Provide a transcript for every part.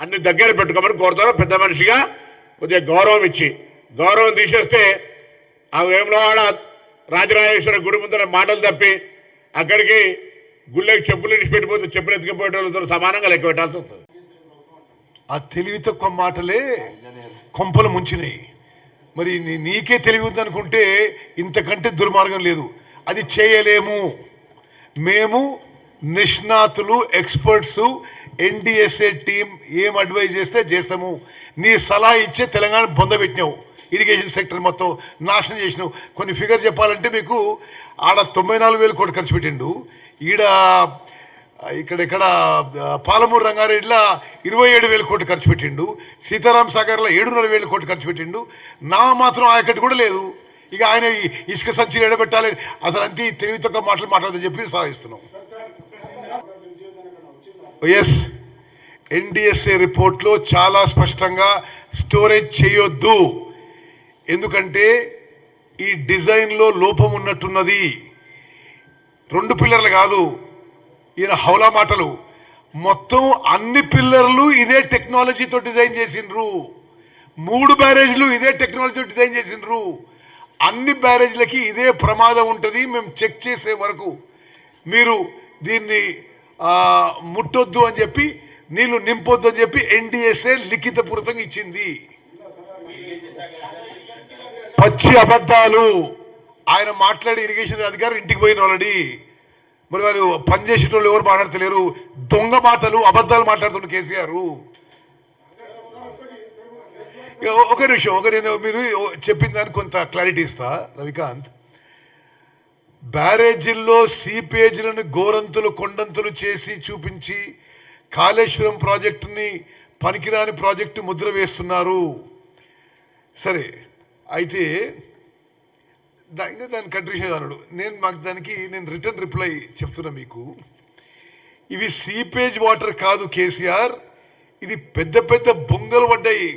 అన్ని దగ్గర పెట్టుకోమని కోరుతారు. పెద్ద మనిషిగా కొద్దిగా గౌరవం ఇచ్చి గౌరవం తీసేస్తే ఆ వేములవాడ రాజరాజేశ్వర గుడి ముందర మాటలు తప్పి అక్కడికి గుళ్ళకి చెప్పులు ఇడిచి పెట్టిపోతే చెప్పులు ఎత్తుకుపోయేటోళ్ళతో సమానంగా లెక్క పెట్టాల్సి వస్తుంది. ఆ తెలివి తక్కువ మాటలే కొంపలు ముంచినాయి. మరి నీకే తెలివి ఉందనుకుంటే ఇంతకంటే దుర్మార్గం లేదు. అది చేయలేము. మేము నిష్ణాతులు ఎక్స్పర్ట్స్ ఎన్డిఎస్ఏ టీం ఏం అడ్వైజ్ చేస్తే చేస్తాము. నీ సలహా ఇచ్చే తెలంగాణ పొందబెట్టినావు ఇరిగేషన్ సెక్టర్ మొత్తం నాశనం చేసినావు. కొన్ని ఫిగర్ చెప్పాలంటే మీకు ఆడ తొంభై నాలుగు వేలు కోట్లు ఖర్చు పెట్టిండు. ఈడ ఇక్కడ ఇక్కడ పాలమూరు రంగారెడ్డిలో ఇరవై ఏడు వేల కోట్లు ఖర్చు పెట్టిండు. సీతారాం సాగర్లో ఏడున్నర వేల కోట్లు ఖర్చు పెట్టిండు. నా మాత్రం ఆయకట్టు కూడా లేదు. ఇక ఆయన ఇసుక సంచి ఎడబెట్టాలి. అసలు అంతే తెలివి తక్కువ మాటలు మాట్లాడదని చెప్పి సాగిస్తున్నాం. ఎస్ ఎన్డిఎస్ఏ రిపోర్ట్లో చాలా స్పష్టంగా స్టోరేజ్ చేయొద్దు ఎందుకంటే ఈ డిజైన్లో లోపం ఉన్నట్టున్నది రెండు పిల్లర్లు కాదు ఈయన హౌలా మాటలు మొత్తం అన్ని పిల్లర్లు ఇదే టెక్నాలజీతో డిజైన్ చేసిండ్రు మూడు బ్యారేజ్లు ఇదే టెక్నాలజీతో డిజైన్ చేసిండ్రు అన్ని బ్యారేజ్లకి ఇదే ప్రమాదం ఉంటుంది మేము చెక్ చేసే వరకు మీరు దీన్ని ముట్టొద్దు అని చెప్పి నీళ్ళు నింపొద్దు అని చెప్పి ఎన్డీఎస్ఏ లిఖితపూర్వకంగా ఇచ్చింది. పచ్చి అబద్ధాలు. ఆయన మాట్లాడి ఇరిగేషన్ అధికారి ఇంటికి పోయిన ఆల్రెడీ. మరి వాళ్ళు పనిచేసేటోళ్ళు ఎవరు మాట్లాడతలేరు. దొంగ మాటలు అబద్ధాలు మాట్లాడుతున్న కేసీఆర్. ఒక నిమిషం ఒక నేను మీరు చెప్పిన దానికి కొంత క్లారిటీ ఇస్తా రవికాంత్. బ్యారేజీల్లో సీపేజీలను గోరంతులు కొండంతులు చేసి చూపించి కాళేశ్వరం ప్రాజెక్టుని పనికిరాని ప్రాజెక్టు ముద్ర వేస్తున్నారు. సరే అయితే ఇంకా దాన్ని కంట్రీషన్ అన్నాడు. నేను మాకు దానికి నేను రిటర్న్ రిప్లై చెప్తున్నా మీకు. ఇవి సీపేజ్ వాటర్ కాదు కేసీఆర్ ఇది పెద్ద పెద్ద బొంగలు పడ్డాయి.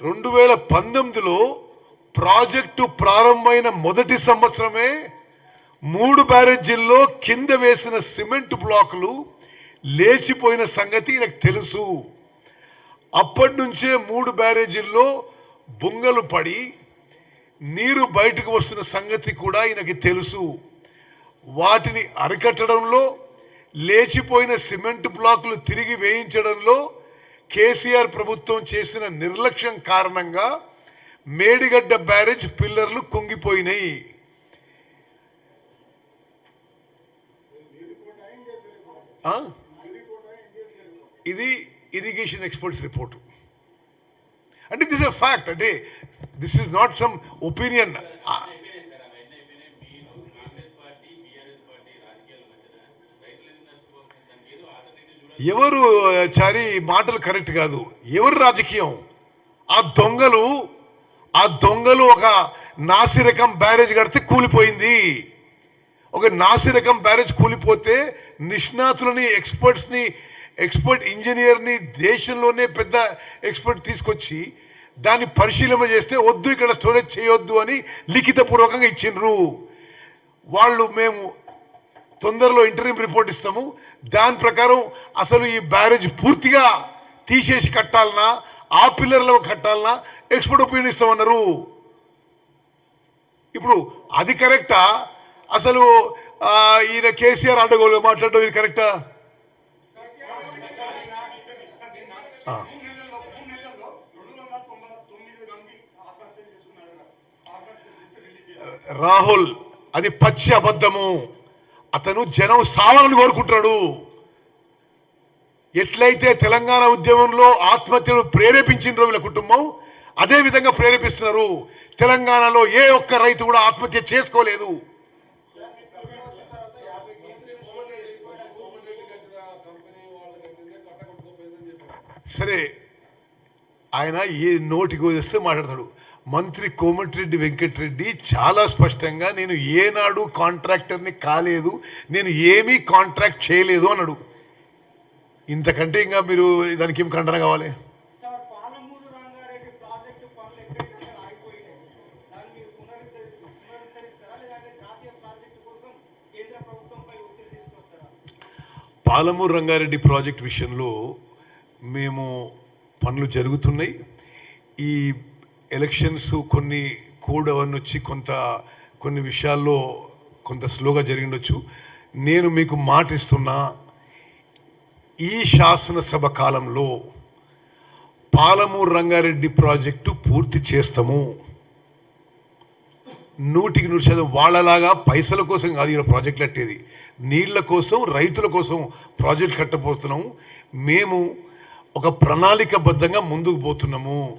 రెండు వేల పంతొమ్మిదిలో ప్రాజెక్టు ప్రారంభమైన మొదటి సంవత్సరమే మూడు బ్యారేజీల్లో కింద వేసిన సిమెంట్ బ్లాకులు లేచిపోయిన సంగతి నాకు తెలుసు. అప్పటి నుంచే మూడు బ్యారేజీల్లో బొంగలు పడి నీరు బయటకు వస్తున్న సంగతి కూడా ఈయనకి తెలుసు. వాటిని అరికట్టడంలో లేచిపోయిన సిమెంట్ బ్లాకులు తిరిగి వేయించడంలో కేసీఆర్ ప్రభుత్వం చేసిన నిర్లక్ష్యం కారణంగా మేడిగడ్డ బ్యారేజ్ పిల్లర్లు కుంగిపోయినాయి. ఇది ఇరిగేషన్ ఎక్స్పర్ట్స్ రిపోర్టు అంటే దిస్ అ ఫ్యాక్ట్ అంటే this is not some opinion ఎవరు చారి మాటలు కరెక్ట్ కాదు. ఎవరు రాజకీయం? ఆ దొంగలు ఆ దొంగలు ఒక నాసిరకం బ్యారేజ్ కడితే కూలిపోయింది. ఒక నాసిరకం బ్యారేజ్ కూలిపోతే నిష్ణాతులని ఎక్స్పర్ట్స్ని ఎక్స్పర్ట్ ఇంజనీర్ని దేశంలోనే పెద్ద ఎక్స్పర్ట్ తీసుకొచ్చి దాన్ని పరిశీలన చేస్తే వద్దు ఇక్కడ స్టోరేజ్ చేయొద్దు అని లిఖితపూర్వకంగా ఇచ్చిండ్రు. వాళ్ళు మేము తొందరలో ఇంటర్వ్యూ రిపోర్ట్ ఇస్తాము. దాని ప్రకారం అసలు ఈ బ్యారేజ్ పూర్తిగా తీసేసి కట్టాలనా? ఆ పిల్లర్లో కట్టాలన్నా ఎక్స్పర్ట్ ఒపీనియన్ ఇస్తామన్నారు. ఇప్పుడు అది కరెక్టా అసలు ఈయన కేసీఆర్ అడ్డగోలు మాట్లాడడం ఇది కరెక్టా రాహుల్ అది పచ్చి అబద్ధము. అతను జనం సావాలని కోరుకుంటున్నాడు. ఎట్లయితే తెలంగాణ ఉద్యమంలో ఆత్మహత్యలు ప్రేరేపించిన వీళ్ళ కుటుంబం అదే విధంగా ప్రేరేపిస్తున్నారు. తెలంగాణలో ఏ ఒక్క రైతు కూడా ఆత్మహత్య చేసుకోలేదు. సరే ఆయన ఏ నోటికి వదిలిస్తే మాట్లాడతాడు. మంత్రి కోమటిరెడ్డి వెంకటరెడ్డి చాలా స్పష్టంగా నేను ఏనాడు కాంట్రాక్టర్ని కాలేదు నేను ఏమీ కాంట్రాక్ట్ చేయలేదు అన్నాడు. ఇంతకంటే ఇంకా మీరు దానికి ఏం ఖండన కావాలి? పాలమూరు రంగారెడ్డి ప్రాజెక్ట్ విషయంలో మేము పనులు జరుగుతున్నాయి. ఈ ఎలక్షన్స్ కొన్ని కోడ్ అవన్నీ వచ్చి కొంత కొన్ని విషయాల్లో కొంత స్లోగా జరిగిండొచ్చు. నేను మీకు మాట ఇస్తున్నా ఈ శాసనసభ కాలంలో పాలమూరు రంగారెడ్డి ప్రాజెక్టు పూర్తి చేస్తాము. నూటికి నూరు శాతం వాళ్ళలాగా పైసల కోసం కాదు ఇక్కడ ప్రాజెక్ట్ కట్టేది. నీళ్ళ కోసం రైతుల కోసం ప్రాజెక్ట్ కట్టబోతున్నాము. మేము ఒక ప్రణాళికబద్ధంగా ముందుకు పోతున్నాము.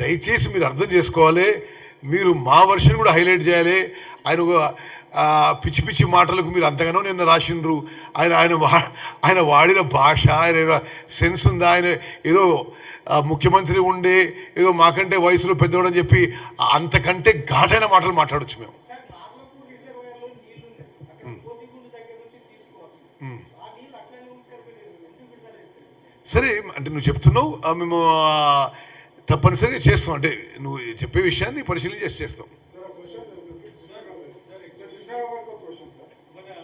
దయచేసి మీరు అర్థం చేసుకోవాలి. మీరు మా వర్షన్ కూడా హైలైట్ చేయాలి. ఆయన పిచ్చి పిచ్చి మాటలకు మీరు అంతగానో నిన్న రాసిండ్రు. ఆయన ఆయన ఆయన వాడిన భాష ఆయన సెన్స్ ఉందా? ఆయన ఏదో ముఖ్యమంత్రి ఉండే ఏదో మాకంటే వయసులో పెద్దవాడని చెప్పి అంతకంటే ఘాటైన మాటలు మాట్లాడొచ్చు మేము. సరే అంటే నువ్వు చెప్తున్నావు మేము తప్పనిసరిగా చేస్తాం. అంటే నువ్వు చెప్పే విషయాన్ని పరిశీలన చేసి చేస్తాం ఆ, ఆ, సో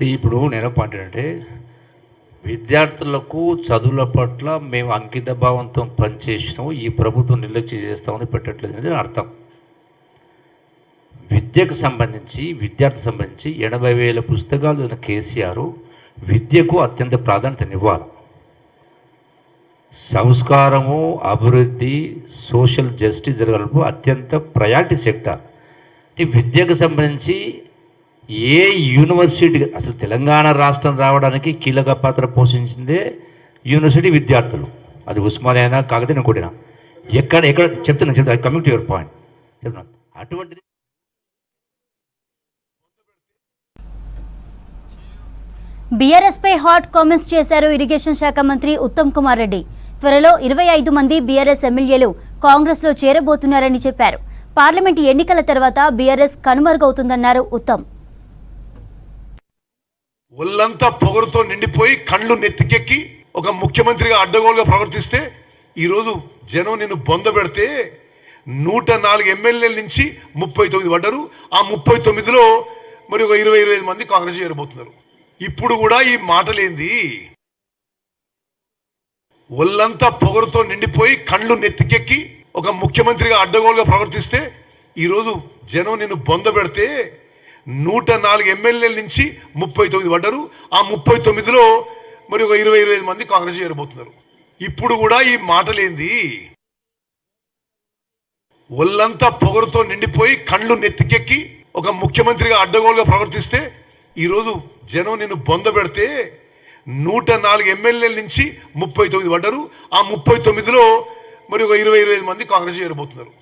ఇప్పుడు నేను అంటే విద్యార్థులకు చదువుల పట్ల మేము అంకిత భావంతో పనిచేసినాము ఈ ప్రభుత్వం నిర్లక్ష్యం చేస్తామని పెట్టట్లేదు అనేది అర్థం. విద్యకు సంబంధించి విద్యార్థి సంబంధించి ఎనభై వేల పుస్తకాలు ఉన్న కేసీఆర్ విద్యకు అత్యంత ప్రాధాన్యతనివ్వాలి. సంస్కారము అభివృద్ధి సోషల్ జస్టిస్ జరగడం అత్యంత ప్రయారిటీ సెక్టర్. ఈ విద్యకు సంబంధించి ఏ యూనివర్సిటీ అసలు తెలంగాణ రాష్ట్రం రావడానికి కీలక పాత్ర పోషించిందే యూనివర్సిటీ విద్యార్థులు. అది ఉస్మానియానా కాకపోతే నేను కొట్టినా. ఎక్కడ ఎక్కడ చెప్తున్నాను చెప్తాను కమింగ్ టు యువర్ పాయింట్ చెప్తున్నాను అటువంటిది బీఆర్ఎస్ పై హాట్ కామెంట్స్ చేశారు ఇరిగేషన్ శాఖ మంత్రి ఉత్తమ్ కుమార్ రెడ్డి. త్వరలో ఇరవై ఐదు మంది బీఆర్ఎస్ ఎమ్మెల్యేలు కాంగ్రెస్లో చేరబోతున్నారని చెప్పారు. పార్లమెంటు ఎన్నికల తర్వాత బీఆర్ఎస్ కనుమరుగవుతుందన్నారు ఉత్తమ్. ఒళ్ళంతా పొగరుతో నిండిపోయి కళ్ళు నెత్తికెక్కి ఒక ముఖ్యమంత్రిగా అడ్డగోలుగా ప్రవర్తిస్తే ఈరోజు జనం నిన్ను బొంద పెడితే నూట నాలుగు ఎమ్మెల్యేల నుంచి ముప్పై తొమ్మిది పడ్డారు. ఆ ముప్పై తొమ్మిదిలో మరి ఒక ఇరవై ఇరవై ఐదు మంది కాంగ్రెస్ చేరబోతున్నారు. ఇప్పుడు కూడా ఈ మాటలేంది? ఒళ్ళంతా పొగరుతో నిండిపోయి కళ్ళు నెత్తికెక్కి ఒక ముఖ్యమంత్రిగా అడ్డగోలుగా ప్రవర్తిస్తే ఈరోజు జనం నిన్ను బొంద పెడితే నూట నాలుగు ఎమ్మెల్యేల నుంచి ముప్పై తొమ్మిది పడ్డారు. ఆ ముప్పై తొమ్మిదిలో మరి ఒక ఇరవై ఇరవై ఐదు మంది కాంగ్రెస్ చేరబోతున్నారు. ఇప్పుడు కూడా ఈ మాటలేంది? ఒళ్ళంతా పొగరుతో నిండిపోయి కళ్ళు నెత్తికెక్కి ఒక ముఖ్యమంత్రిగా అడ్డగోలుగా ప్రవర్తిస్తే ఈరోజు జనం నిన్ను బొందబెడితే నూట నాలుగు ఎమ్మెల్యేల నుంచి ముప్పై తొమ్మిది పడ్డారు. ఆ ముప్పై తొమ్మిదిలో మరి ఒక ఇరవై ఇరవై ఐదు మంది కాంగ్రెస్ చేరబోతున్నారు.